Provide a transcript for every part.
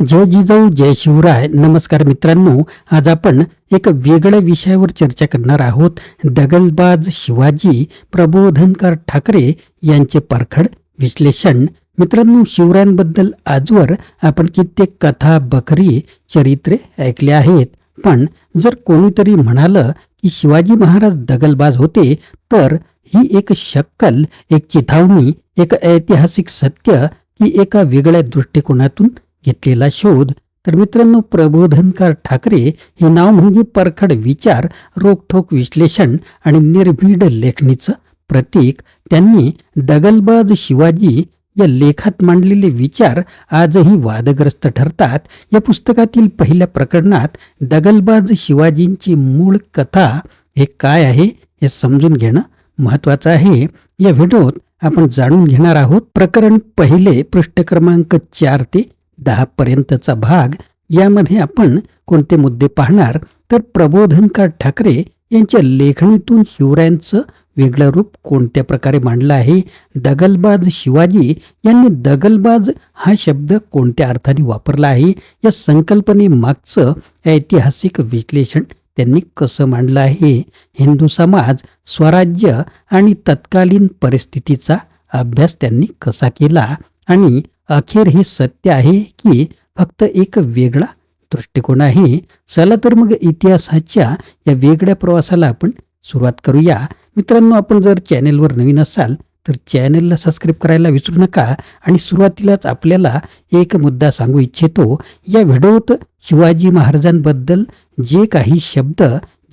जय जिजाऊ जय शिवराय. नमस्कार मित्रांनो आज आपण एक वेगळ्या विषयावर चर्चा करणार आहोत. दगलबाज शिवाजी प्रबोधनकार ठाकरे यांचे परखड विश्लेषण. मित्रांनो शिवरायांबद्दल आजवर आपण कित्येक कथा बकरी चरित्रे ऐकले आहेत. पण जर कोणीतरी म्हणालं की शिवाजी महाराज दगलबाज होते तर ही एक शक्कल एक चिथावणी एक ऐतिहासिक सत्य की एका वेगळ्या दृष्टिकोनातून घेतलेला शोध. तर मित्रांनो प्रबोधनकार ठाकरे हे नाव म्हणजे परखड विचार रोखठोक विश्लेषण आणि निर्भीड लेखणीचं प्रतीक. त्यांनी दगलबाज शिवाजी या लेखात मांडलेले विचार आजही वादग्रस्त ठरतात. या पुस्तकातील पहिल्या प्रकरणात दगलबाज शिवाजींची मूळ कथा हे काय आहे हे समजून घेणं महत्वाचं आहे. या व्हिडिओत आपण जाणून घेणार आहोत. प्रकरण पहिले पृष्ठ क्रमांक चार ते दहा पर्यंतचा भाग यामध्ये आपण कोणते मुद्दे पाहणार तर प्रबोधनकार ठाकरे यांच्या लेखणीतून शिवरायांचं वेगळं रूप कोणत्या प्रकारे मांडलं आहे? दगलबाज शिवाजी यांनी दगलबाज हा शब्द कोणत्या अर्थाने वापरला आहे? या संकल्पनेमागचं ऐतिहासिक विश्लेषण त्यांनी कसं मांडलं आहे? हिंदू समाज स्वराज्य आणि तत्कालीन परिस्थितीचा अभ्यास त्यांनी कसा केला? आणि अखेर हे सत्य आहे की फक्त एक वेगळा दृष्टिकोन आहे. चला तर मग इतिहासाच्या या वेगळ्या प्रवासाला आपण सुरुवात करूया. मित्रांनो आपण जर चॅनेलवर नवीन असाल तर चॅनेलला सबस्क्राईब करायला विसरू नका आणि सुरुवातीलाच आपल्याला एक मुद्दा सांगू इच्छितो. या व्हिडिओत शिवाजी महाराजांबद्दल जे काही शब्द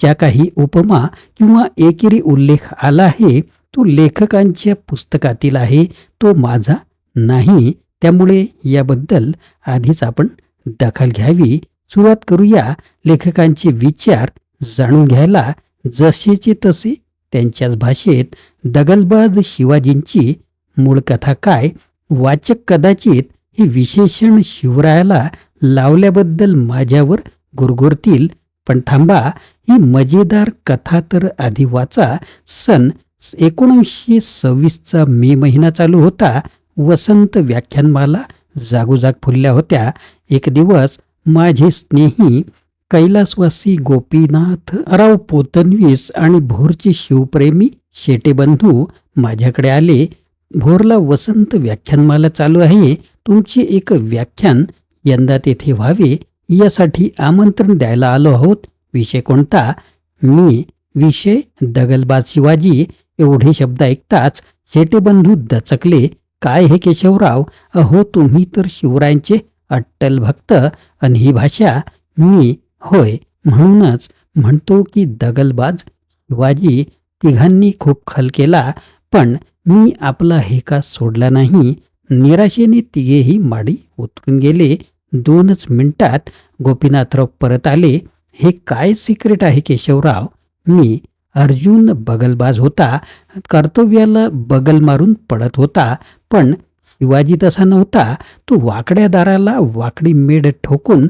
ज्या काही उपमा किंवा एकेरी उल्लेख आला आहे तो लेखकांच्या पुस्तकातील आहे तो माझा नाही. त्यामुळे याबद्दल आधीच आपण दखल घ्यावी. सुरुवात करूया लेखकांचे विचार जाणून घ्यायला. जसेचे तसे त्यांच्याच भाषेत दगलबाज शिवाजींची मूळ कथा काय? वाचक कदाचित हे विशेषण शिवरायाला लावल्याबद्दल माझ्यावर गुरगुरतील. पण थांबा ही मजेदार कथा तर आधी वाचा. सन एकोणीसशे सव्वीसचा मे महिना चालू होता. वसंत व्याख्यानमाला जागोजाग फुलल्या होत्या. एक दिवस माझे स्नेही कैलासवासी गोपीनाथ राव पोतनवीस आणि भोरचे शिवप्रेमी शेटेबंधू माझ्याकडे आले. भोरला वसंत व्याख्यानमाला चालू आहे. तुमचे एक व्याख्यान यंदा तेथे व्हावे यासाठी आमंत्रण द्यायला आलो आहोत. विषय कोणता? मी विषय दगलबाज शिवाजी. एवढे शब्द ऐकताच शेटेबंधू दचकले. काय हे केशवराव? अहो तुम्ही तर शिवरायांचे अट्टल भक्त आणि ही भाषा मी होय म्हणूनच म्हणतो की दगलबाज शिवाजी तिघांनी खूप खल केला पण मी आपला हेका सोडला नाही. निराशेने तिघेही माडी उतरून गेले. दोनच मिनिटात गोपीनाथराव परत आले. हे काय सिक्रेट आहे केशवराव? मी अर्जुन बगलबाज होता. कर्तव्याला बगल मारून पडत होता पण शिवाजी तसा नव्हता. तो वाकड्या दाराला वाकडी मेड ठोकून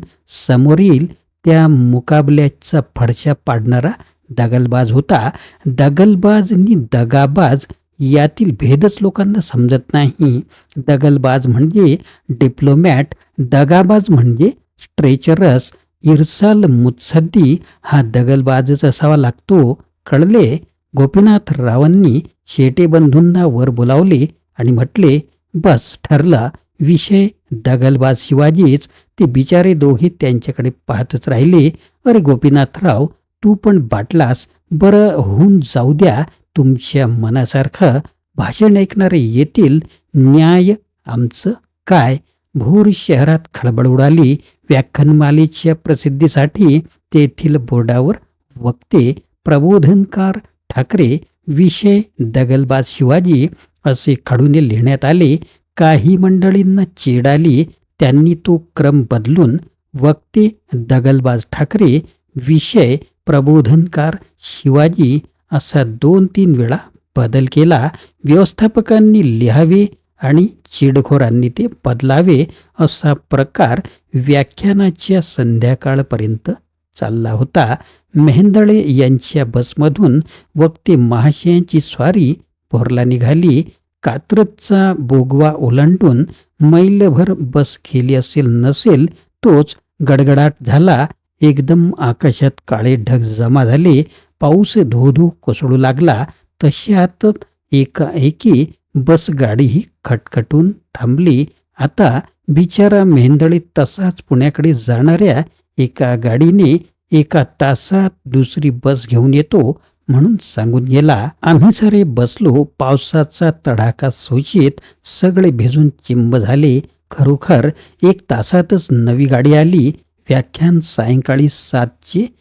समोर येईल त्या मुकाबल्याचा फडशा पाडणारा दगलबाज होता. दगलबाज आणि दगाबाज यातील भेदच लोकांना समजत नाही. दगलबाज म्हणजे डिप्लोमॅट दगाबाज म्हणजे स्ट्रेचरस. इरसाल मुत्सद्दी हा दगलबाजच असावा लागतो. कळले गोपीनाथ रावांनी शेटेबंधूंना वर बोलावले आणि म्हटले बस ठरला विषय दगलबाज शिवाजीच ते बिचारे दोघे त्यांच्याकडे पाहतच राहिले. अरे गोपीनाथराव तू पण बाटलास बरं होऊन जाऊ द्या तुमच्या मनासारखं भाषण ऐकणारे येतील न्याय आमचं काय? भोर शहरात खळबळ उडाली व्याख्यानमालेच्या प्रसिद्धीसाठी तेथील बोर्डावर वक्ते प्रबोधनकार ठाकरे विषय दगलबाज शिवाजी असे खडूने लिहिण्यात आले. काही मंडळींना चीड आली. त्यांनी तो क्रम बदलून वक्ते दगलबाज ठाकरे विषय प्रबोधनकार शिवाजी असा दोन तीन वेळा बदल केला. व्यवस्थापकांनी लिहावे आणि चिडखोरांनी ते बदलावे असा प्रकार व्याख्यानाच्या संध्याकाळपर्यंत चालला होता. मेहेंदळे यांच्या बसमधून वक्ते महाशयांची स्वारी भोरला निघाली. कात्रजचा बोगवा ओलांडून मैलभर बस गेली असेल नसेल तोच गडगडाट झाला. एकदम आकाशात काळे ढग जमा झाले. पाऊस धो कोसळू लागला. तशातच एकाएकी बस गाडीही खटखटून थांबली. आता बिचारा मेहेंदळे तसाच पुण्याकडे जाणाऱ्या एका गाडीने एका तासात दुसरी बस घेऊन येतो म्हणून सांगून गेला आम्ही सारे बसलो पावसाचा तडाखा सोचित सगळे भिजून चिंब झाले. खरोखर एक तासातच नवी गाडी आली. व्याख्यान सायंकाळी सातचे.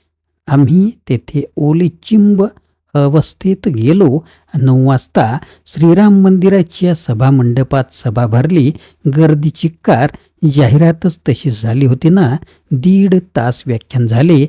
आम्ही तेथे ओले चिंब अवस्थेत गेलो. नऊ वाजता श्रीराम मंदिराच्या सभामंडपात सभा भरली. गर्दीची कार जाहिरातच तशी झाली होती ना. दीड तास व्याख्यान झाले.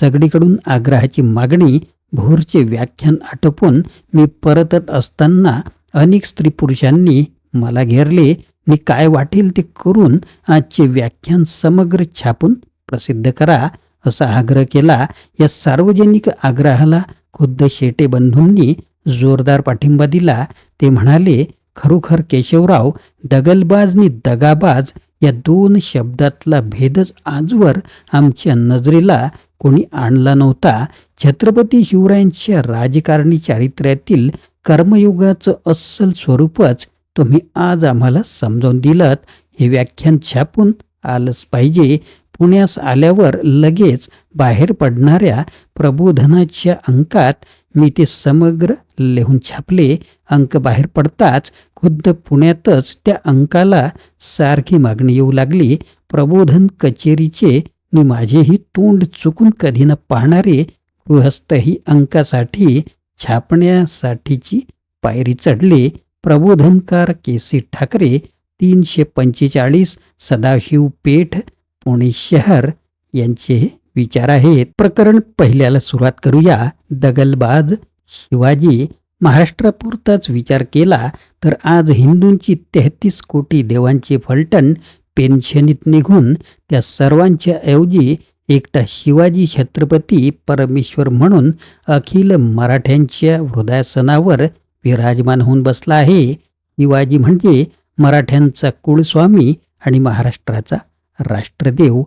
सगळीकडून आग्रहाची मागणी भोरचे व्याख्यान आटोपून मी परतत असताना अनेक स्त्री पुरुषांनी मला घेरले. मी काय वाटेल ते करून आजचे व्याख्यान समग्र छापून प्रसिद्ध करा असा आग्रह केला. या सार्वजनिक आग्रहाला खुद्द शेटे बंधूंनी जोरदार पाठिंबा दिला. ते म्हणाले खरोखर केशवराव दगलबाजनी दगाबाज या दोन शब्दातला भेदच आजवर आमच्या नजरेला कोणी आणला नव्हता. छत्रपती शिवरायांच्या राजकारणी चारित्र्यातील कर्मयुगाचं अस्सल स्वरूपच तुम्ही आज आम्हाला समजावून दिलं हे व्याख्यान छापून आलंच पाहिजे. पुण्यास आल्यावर लगेच बाहेर पडणाऱ्या प्रबोधनाच्या अंकात मी ते समग्र लिहून छापले. अंक बाहेर पडताच खुद्द पुण्यातच त्या अंकाला सारखी मागणी येऊ लागली. प्रबोधन कचेरीचे मी माझेही तोंड चुकून कधी न पाहणारे गृहस्थही अंकासाठी छापण्यासाठीची पायरी चढले. प्रबोधनकार के सी ठाकरे तीनशे पंचेचाळीस सदाशिव पेठ पुणे शहर यांचे विचार आहेत. प्रकरण पहिल्याला सुरुवात करूया. दगलबाज शिवाजी महाराष्ट्रापुरताच विचार केला तर आज हिंदूंची तेहतीस कोटी देवांचे फलटण पेन्शनीत निघून त्या सर्वांच्या ऐवजी एकटा शिवाजी छत्रपती परमेश्वर म्हणून अखिल मराठ्यांच्या हृदयासनावर विराजमान होऊन बसला आहे. शिवाजी म्हणजे मराठ्यांचा कुळस्वामी आणि महाराष्ट्राचा राष्ट्रदेव.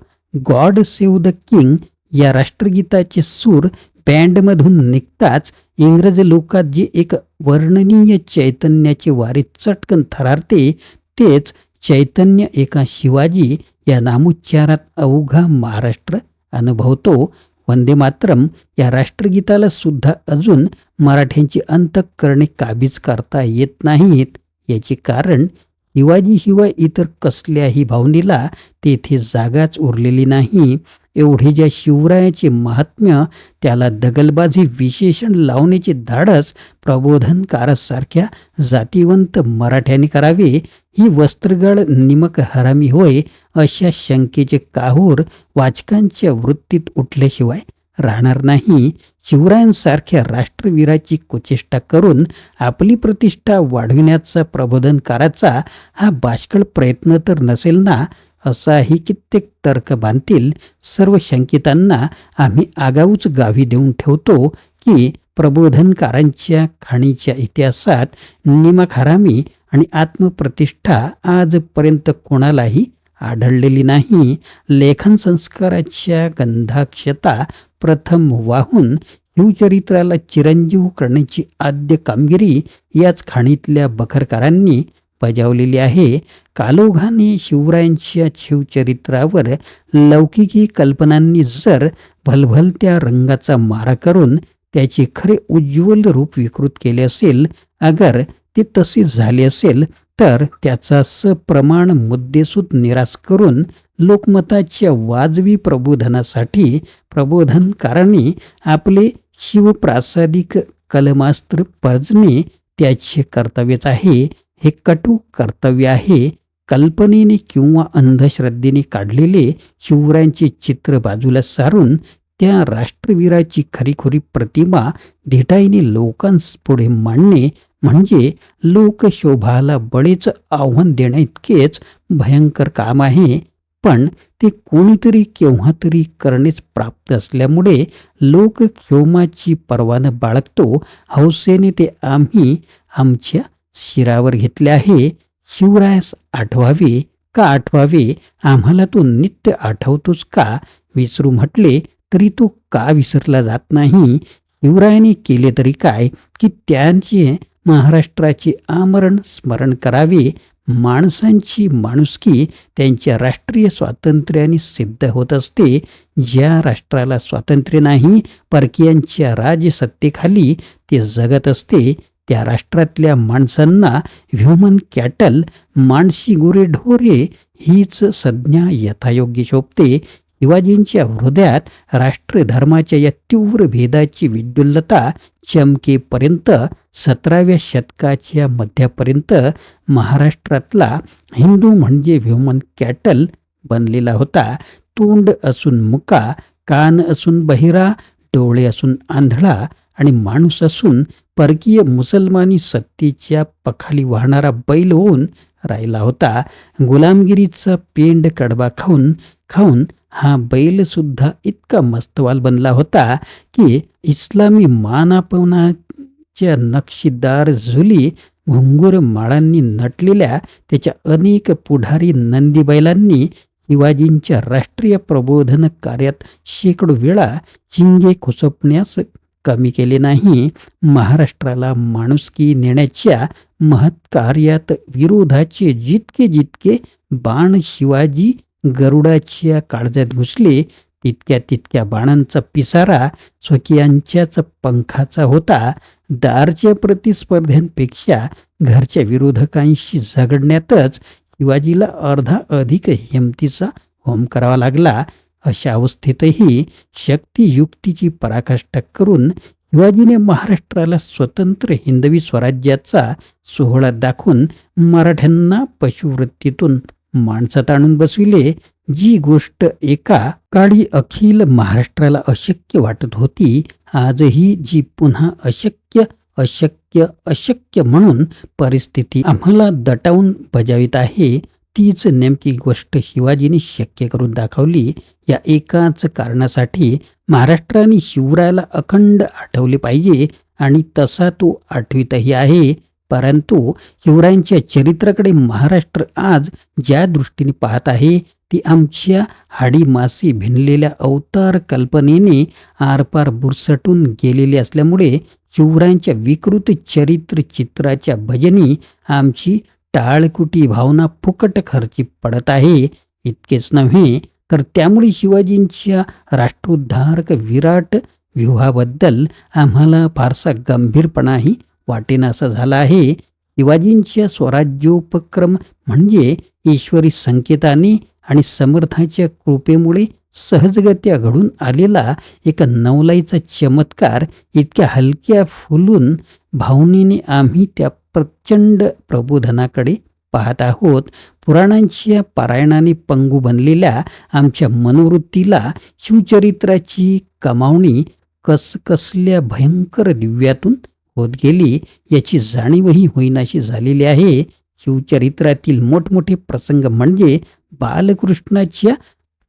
गॉड सेव द किंग या राष्ट्रगीताचे सूर बँडमधून निघताच इंग्रज लोकात जे एक वर्णनीय चैतन्याचे वारे चटकन थरारते तेच चैतन्य एका शिवाजी या नामोच्चारात अवघा महाराष्ट्र अनुभवतो. वंदे मातरम या राष्ट्रगीताला सुद्धा अजून मराठ्यांची अंतःकरणे काबीज करता येत नाहीत. याचे कारण शिवाजीशिवाय इतर कसल्याही भावनेला तेथे जागाच उरलेली नाही. एवढे ज्या शिवरायाचे महात्म्य त्याला दगलबाजी विशेषण लावण्याचे धाडस प्रबोधनकारसारख्या जातीवंत मराठ्यांनी करावे ही वस्त्रगळ निमक हरामी होय अशा शंकेचे काहूर वाचकांच्या वृत्तीत उठल्याशिवाय राहणार नाही. शिवरायांसारख्या राष्ट्रवीराची कुचेष्टा करून आपली प्रतिष्ठा वाढविण्याचा प्रबोधनकाराचा हा बाष्कळ प्रयत्न तर नसेल ना असाही कित्येक तर्क बांधतील सर्व शंकितांना आम्ही आगाऊच गावी देऊन ठेवतो की प्रबोधनकारांच्या खाणीच्या इतिहासात निमखारामी आणि आत्मप्रतिष्ठा आजपर्यंत कोणालाही आढळलेली नाही. लेखन संस्काराच्या गंधाक्षता प्रथम वाहून शिवचरित्राला चिरंजीव करण्याची आद्य कामगिरी याच खाणीतल्या बखरकारांनी बजावलेली आहे. कालोघाने शिवरायांच्या शिवचरित्रावर लौकिकी कल्पनांनी जर भलभलत्या रंगाचा मारा करून त्याचे खरे उज्ज्वल रूप विकृत केले असेल अगर ते तसे झाले असेल तर त्याचा सप्रमाण मुद्देसूद निराश करून लोकमताच्या वाजवी प्रबोधनासाठी प्रबोधनकारांनी आपले शिवप्रासादिक कलमास्त्र पर्जणे त्याचे कर्तव्यच आहे. हे कटू कर्तव्य आहे. कल्पनेने किंवा अंधश्रद्धेने काढलेले शिवरायांचे चित्र बाजूला सारून त्या राष्ट्रवीराची खरीखुरी प्रतिमा धिटाईने लोकांपुढे मांडणे म्हणजे लोकशोभाला बळेच आव्हान देण्याइतकेच भयंकर काम आहे. पण ते कोणीतरी केव्हा तरी करणेच प्राप्त असल्यामुळे लोकक्षोमाची परवानं बाळगतो. हौसेने ते आम्ही आमच्या शिरावर घेतले आहे. शिवरायास आठवावे का आठवावे? आम्हाला तो नित्य आठवतोच का? विसरू म्हटले तरी तो का विसरला जात नाही? शिवरायाने केले तरी काय? की त्यांचे महाराष्ट्राचे आमरण स्मरण करावे? माणसांची माणुसकी त्यांच्या राष्ट्रीय स्वातंत्र्याने सिद्ध होत असते. ज्या राष्ट्राला स्वातंत्र्य नाही परकीयांच्या राजसत्तेखाली ते जगत असते. त्या राष्ट्रातल्या माणसांना ह्युमन कॅटल माणशी गुरे ढोरे हीच संज्ञा यथायोग्य शोभते. शिवाजींच्या हृदयात राष्ट्रधर्माच्या या तीव्र भेदाची विद्युल्लता चमकेपर्यंत सतराव्या शतकाच्या मध्यापर्यंत महाराष्ट्रातला हिंदू म्हणजे व्ह्युमन कॅटल बनलेला होता. तोंड असून मुका कान असून बहिरा डोळे असून आंधळा आणि माणूस असून परकीय मुसलमानी सत्तेच्या पखाली वाहणारा बैल होऊन राहिला होता. गुलामगिरीचा पेंड कडबा खाऊन खाऊन हा बैलसुद्धा इतका मस्तवाल बनला होता की इस्लामी मानापवनाच्या नक्षीदार झुली घुंगूर माळांनी नटलेल्या त्याच्या अनेक पुढारी नंदी बैलांनी शिवाजींच्या राष्ट्रीय प्रबोधन कार्यात शेकडो वेळा चिंगे खुसपण्यास कमी केले नाही. महाराष्ट्राला माणुसकी नेण्याच्या महत्कार्यात विरोधाचे जितके जितके बाण शिवाजी गरुडाच्या काळजात घुसले तितक्या तितक्या बाणांचा पिसारा स्वकीयांच्याच पंखाचा होता. दारच्या प्रतिस्पर्ध्यांपेक्षा घरच्या विरोधकांशी झगडण्यातच शिवाजीला अर्धा अधिक हिमतीचा होम करावा लागला. अशा अवस्थेतही शक्तियुक्तीची पराकाष्ठा करून शिवाजीने महाराष्ट्राला स्वतंत्र हिंदवी स्वराज्याचा सोहळा दाखवून मराठ्यांना पशुवृत्तीतून माणसात आणून बसविले. जी गोष्ट एका काळी अखिल महाराष्ट्राला अशक्य वाटत होती आजही जी पुन्हा अशक्य अशक्य अशक्य म्हणून परिस्थिती आम्हाला दटावून बजावित आहे तीच नेमकी गोष्ट शिवाजीने शक्य करून दाखवली. या एकाच कारणासाठी महाराष्ट्राने शिवरायाला अखंड आठवले पाहिजे आणि तसा तो आठवीतही आहे. परंतु शिवरायांच्या चरित्राकडे महाराष्ट्र आज ज्या दृष्टीने पाहत आहे ती आमच्या हाडी मासी भिनलेल्या अवतार कल्पनेने आरपार बुरसटून गेलेली असल्यामुळे शिवरायांच्या विकृत चरित्र चित्राच्या भजनी आमची टाळकुटी भावना फुकट खर्ची पडत आहे. इतकेच नव्हे तर त्यामुळे शिवाजींच्या राष्ट्रोद्धारक विराट व्यूहाबद्दल आम्हाला फारसा गंभीरपणाही वाटेनासा झाला आहे. शिवाजींच्या स्वराज्योपक्रम म्हणजे ईश्वरी संकेताने आणि समर्थाच्या कृपेमुळे सहजगत्या घडून आलेला एका नवलाईचा चमत्कार इतक्या हलक्या फुलून भावनेने आम्ही त्या प्रचंड प्रबोधनाकडे पाहत आहोत. पुराणांच्या पारायणाने पंगू बनलेल्या आमच्या मनोवृत्तीला शिवचरित्राची कमावणी कसकसल्या भयंकर दिव्यातून होत गेली. याची जाणीवही होईनाशी झालेली आहे. शिवचरित्रातील मोठमोठे प्रसंग म्हणजे बालकृष्णाच्या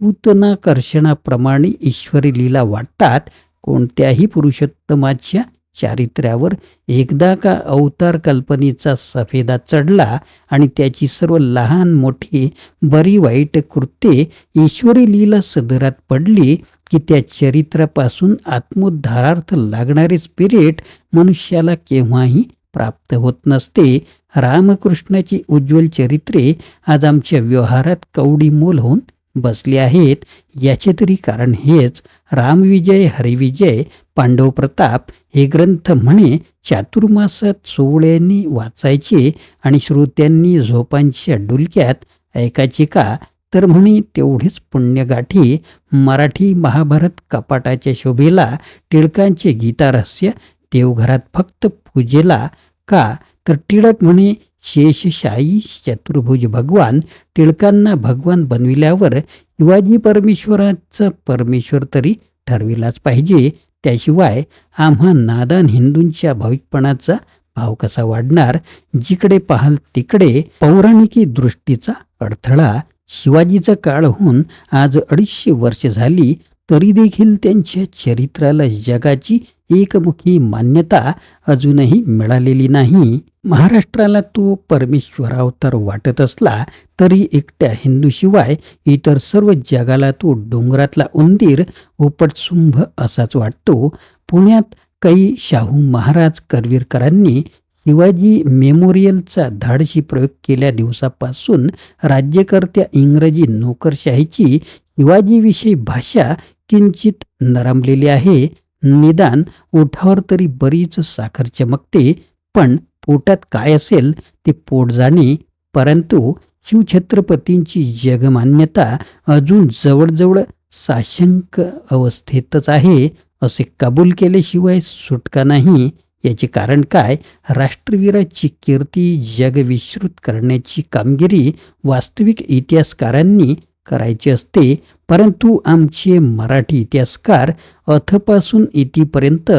पूतनाकर्षणाप्रमाणे ईश्वरी लीला वाटतात. कोणत्याही पुरुषोत्तमाच्या चारित्र्यावर एकदा का अवतार कल्पनेचा सफेदा चढला आणि त्याची सर्व लहान मोठी बरी वाईट कृत्ये ईश्वरी लीला सदरात पडली की त्या चरित्रापासून आत्मोद्धारार्थ लागणारे स्पिरिट मनुष्याला केव्हाही प्राप्त होत नसते. रामकृष्णाची उज्ज्वल चरित्रे आज आमच्या व्यवहारात कवडी मोल होऊन बसली आहेत. याचे तरी कारण हेच. रामविजय हरिविजय पांडव प्रताप हे ग्रंथ म्हणे चातुर्मासात सोवळ्यांनी वाचायचे आणि श्रोत्यांनी झोपांच्या डुलक्यात ऐकायचे का? तर म्हणे तेवढेच पुण्यगाठी मराठी महाभारत कपाटाच्या शोभेला टिळकांचे गीतारहस्य देवघरात फक्त पूजेला का? तर टिळक म्हणे शेषशाही चतुर्भुज भगवान टिळकांना भगवान बनविल्यावर शिवाजी परमेश्वराचा परमेश्वर तरी ठरविलाच पाहिजे. त्याशिवाय आम्हा नादान हिंदूंच्या भाविकपणाचा भाव कसा वाढणार? जिकडे पाहाल तिकडे पौराणिकी दृष्टीचा अडथळा. शिवाजीचा काळ होऊन आज अडीचशे वर्ष झाली तरी देखील त्यांच्या चरित्राला जगाची एकमुखी मान्यता अजूनही मिळालेली नाही. महाराष्ट्राला तो परमेश्वरावतार वाटत असला तरी एकट्या हिंदूशिवाय इतर सर्व जगाला तो डोंगरातला उंदीर उपटसुंभ असाच वाटतो. पुण्यात काही शाहू महाराज करवीरकरांनी शिवाजी मेमोरियलचा धाडशी प्रयोग केल्या दिवसापासून राज्यकर्त्या इंग्रजी नोकरशाहीची शिवाजीविषयी भाषा किंचित नरमलेली आहे. निदान ओठावर तरी बरीच साखर चमकते पण पोटात काय असेल ते पोट जाणे परंतु शिवछत्रपतींची जगमान्यता अजून जवळजवळ साशंक अवस्थेतच आहे असे कबूल केल्याशिवाय सुटका नाही. याचे कारण काय? राष्ट्रवीराची कीर्ती जगविश्रुत करण्याची कामगिरी वास्तविक इतिहासकारांनी करायची असते परंतु आमचे मराठी इतिहासकार अथपासून इतिपर्यंत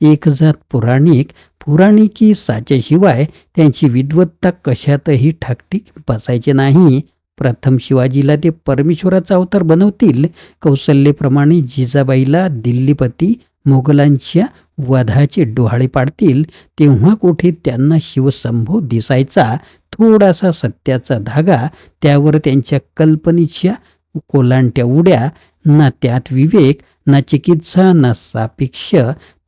एकजात पुराणिक पुराणिकी साच्याशिवाय त्यांची विद्वत्ता कशातही ठाकटीक बसायचे नाही. प्रथम शिवाजीला ते परमेश्वराचा अवतार बनवतील. कौशल्येप्रमाणे जिजाबाईला दिल्लीपती मोगलांच्या वधाचे डोहाळे पाडतील. तेव्हा कुठे त्यांना शिवसंभव दिसायचा. थोडासा सत्याचा धागा त्यावर त्यांच्या कल्पनेच्या कोलांट्या उड्या ना त्यात विवेक ना चिकित्सा ना सापेक्ष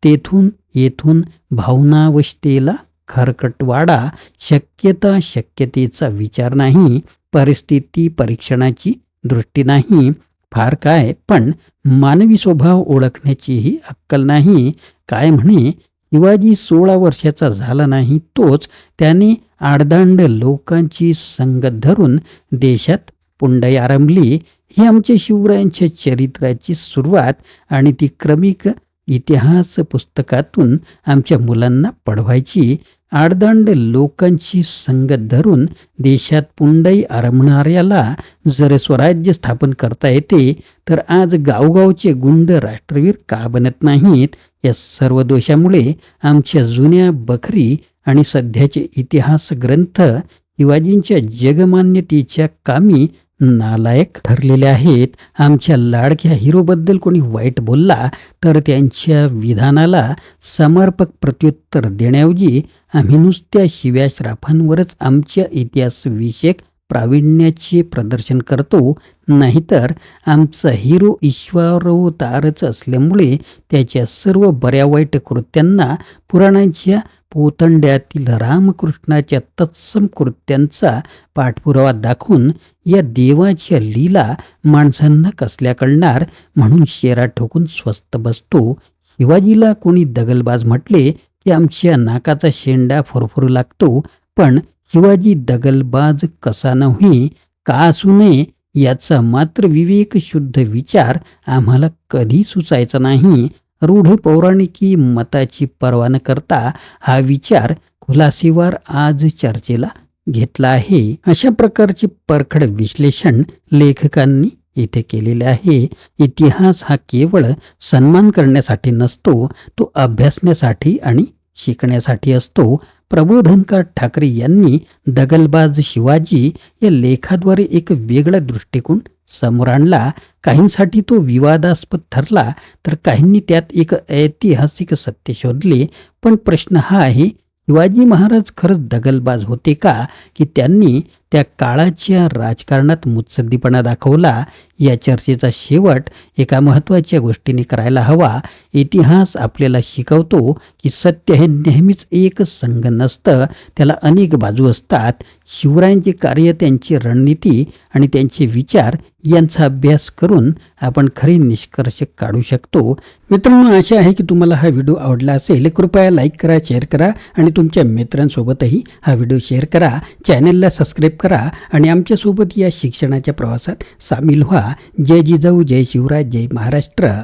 तेथून येथून भावनावस्थेला खरकटवाडा शक्यता शक्यतेचा विचार नाही परिस्थिती परीक्षणाची दृष्टी नाही फार काय पण मानवी स्वभाव ओळखण्याचीही अक्कल नाही काय म्हणे शिवाजी सोळा वर्षाचा झाला नाही तोच त्याने आडदांड लोकांची संगत धरून देशात पुंडई आरंभली ही आमच्या शिवरायांच्या चरित्राची सुरुवात आणि ती क्रमिक इतिहास पुस्तकातून आमच्या मुलांना पढवायची. आडदांड लोकांची संगत धरून देशात पुंडई आरंभणाऱ्याला जर स्वराज्य स्थापन करता येते तर आज गावगावचे गुंड राष्ट्रवीर का बनत नाहीत? या सर्व दोषामुळे आमच्या जुन्या बखरी आणि सध्याचे इतिहास ग्रंथ शिवाजींच्या जगमान्यतेच्या कामी नालायक ठरलेले आहेत. आमच्या लाडक्या हिरोबद्दल कोणी वाईट बोलला तर त्यांच्या विधानाला समर्पक प्रत्युत्तर देण्याऐवजी आम्ही नुसत्या शिव्या श्राफांवरच आमच्या इतिहासविषयक प्रावीण्याचे प्रदर्शन करतो. नाहीतर आमचा हिरो ईश्वरोतारच असल्यामुळे त्याच्या सर्व बऱ्या वाईट कृत्यांना पुराणांच्या पोतंड्यातील रामकृष्णाच्या तत्सम कृत्यांचा पाठपुरावा दाखवून या देवाच्या लीला माणसांना कसल्या कळणार म्हणून शेरा ठोकून स्वस्त बसतो. शिवाजीला कोणी दगलबाज म्हटले की आमच्या नाकाचा शेंडा फुरफुरू लागतो पण शिवाजी दगलबाज कसा नव्हे का असू नये याचा मात्र विवेकशुद्ध विचार आम्हाला कधी सुचायचा नाही. रूढ पौराणिकी मताची पर्वा न करता हा विचार खुलासेवर आज चर्चेला घेतला आहे. अशा प्रकारचे परखड विश्लेषण लेखकांनी इथे केलेले आहे. इतिहास हा केवळ सन्मान करण्यासाठी नसतो तो अभ्यासण्यासाठी आणि शिकण्यासाठी असतो. प्रबोधनकार ठाकरे यांनी दगलबाज शिवाजी या लेखाद्वारे एक वेगळा दृष्टिकोन समोर आणला. काहींसाठी तो विवादास्पद ठरला तर काहींनी त्यात एक ऐतिहासिक सत्य शोधले. पण प्रश्न हा आहे शिवाजी महाराज खरंच दगलबाज होते का? की त्यांनी त्या काळाच्या राजकारणात मुत्सद्दीपणा दाखवला या चर्चेचा शेवट एका महत्त्वाच्या गोष्टीने करायला हवा. इतिहास आपल्याला शिकवतो की सत्य हे नेहमीच एक संघ नसतं त्याला अनेक बाजू असतात. शिवरायांचे कार्य त्यांची रणनीती आणि त्यांचे विचार यांचा अभ्यास करून आपण खरे निष्कर्ष काढू शकतो. मित्रांनो आशा आहे की तुम्हाला हा व्हिडिओ आवडला असेल. कृपया लाईक करा शेअर करा आणि तुमच्या मित्रांसोबतही हा व्हिडिओ शेअर करा. चॅनलला सबस्क्राईब करा आणि आमच्यासोबत या शिक्षणाच्या प्रवासात सामील व्हा. जय जिजाऊ जय शिवराज जय महाराष्ट्र.